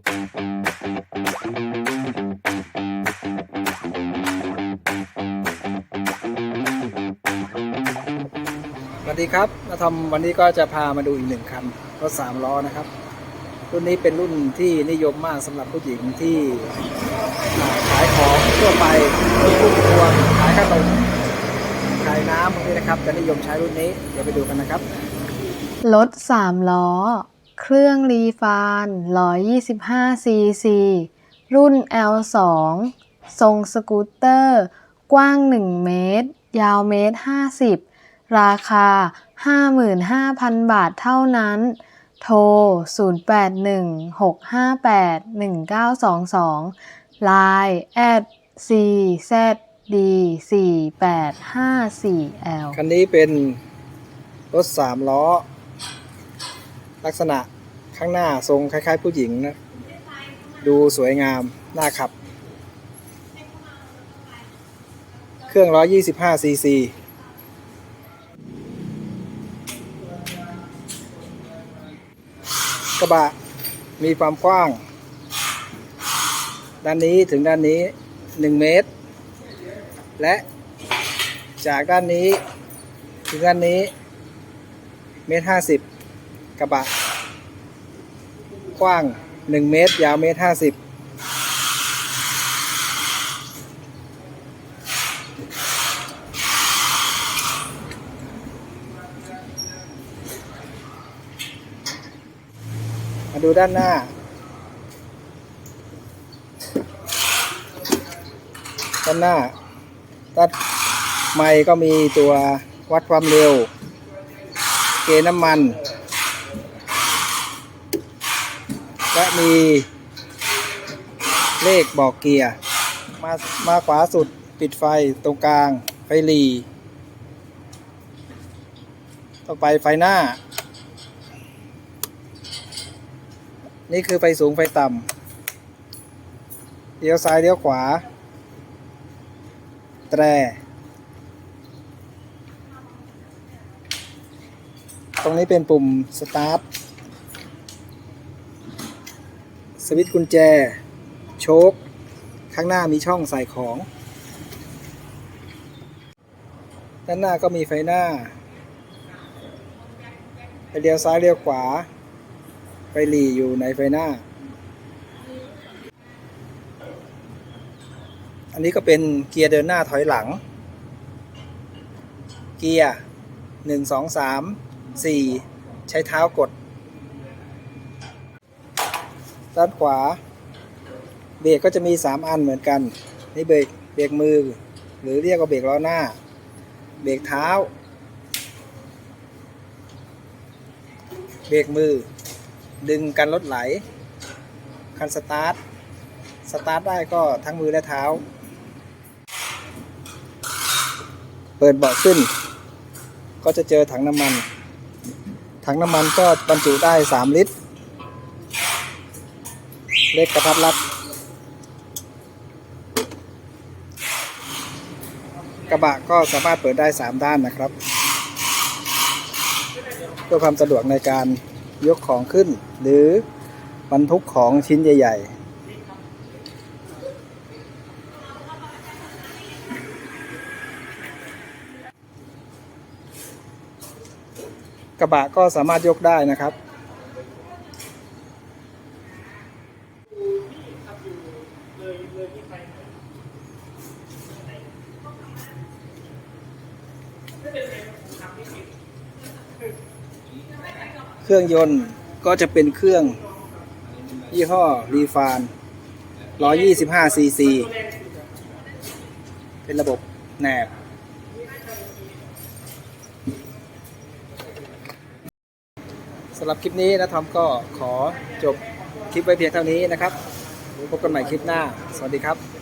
สวัสดีครับมาทำวันนี้ก็จะพามาดูอีกหนึ่งคันรถสามล้อนะครับ รุ่นนี้เป็นรุ่นที่นิยมมากสำหรับผู้หญิงที่ขายของทั่วไปรถพุ่มพวงขายขนมขายน้ำพวกนี้นะครับ จะนิยมใช้รุ่นนี้ เดี๋ยวไปดูกันนะครับ รถ3ล้อ เครื่องรีฟาน 125 ซีซี รุ่น L2 ทรงสกูตเตอร์ กว้าง 1 เมตร ยาวเมตร 50 ราคา 55,000 บาทเท่านั้น โทร 0816581922 Line at czd4854l คันนี้เป็นรถสามล้อ ลักษณะข้างหน้าทรงคล้าย ๆ ผู้หญิงนะ ดูสวยงาม น่าขับ เครื่อง 125 ซีซีกระบะมีความกว้าง ด้านนี้ถึงด้านนี้ 1 เมตร และจากด้านนี้ ถึงด้านนี้ เมตรห้าสิบ กระบะ กว้าง 1 เมตร ยาวเมตรห้าสิบมาดูด้านหน้า ด้านหน้าตัดไมค์ก็มีตัววัดความเร็ว เกณฑ์น้ำมัน และมีเลขบอกเกียร์ มามาขวาสุดปิดไฟตรงกลาง ไฟหลีต่อไปไฟหน้า นี่คือไฟสูงไฟต่ำเลี้ยวซ้ายเลี้ยวขวา แตร ตรงนี้เป็นปุ่มสตาร์ท สวิตช์กุญแจ โชคข้างหน้ามีช่องใส่ของ ด้านหน้าก็มีไฟหน้า ไปเลี้ยวซ้ายเลี้ยวขวาไฟหลีอยู่ในไฟหน้า อันนี้ก็เป็นเกียร์เดินหน้าถอยหลัง เกียร์หนึ่งสองสามสี่ใช้เท้ากด ด้านขวา เบรกก็จะมี 3 อันเหมือนกัน นี่เบรกเบรกมือ หรือเรียกว่าเบรกล้อหน้า เบรกเท้า เบรกมือ ดึงกันรถไหล คันสตาร์ท สตาร์ทได้ก็ทั้งมือและเท้า เปิดเบาะขึ้น ก็จะเจอถังน้ำมัน ถังน้ำมันก็บรรจุได้ 3 ลิตร เล็กกระทัดรัด กระบะก็สามารถเปิดได้ 3 ด้านนะครับ เพื่อความสะดวกในการยกของขึ้น หรือบรรทุกของชิ้นใหญ่ ๆกระบะก็สามารถยกได้นะครับ เครื่องยนต์ก็จะเป็นเครื่องยี่ห้อรีฟาน125ซีซี เป็นระบบแหนบสำหรับคลิปนี้นะทอมก็ขอจบคลิปไว้เพียงเท่านี้นะครับพบกันใหม่คลิปหน้า สวัสดีครับ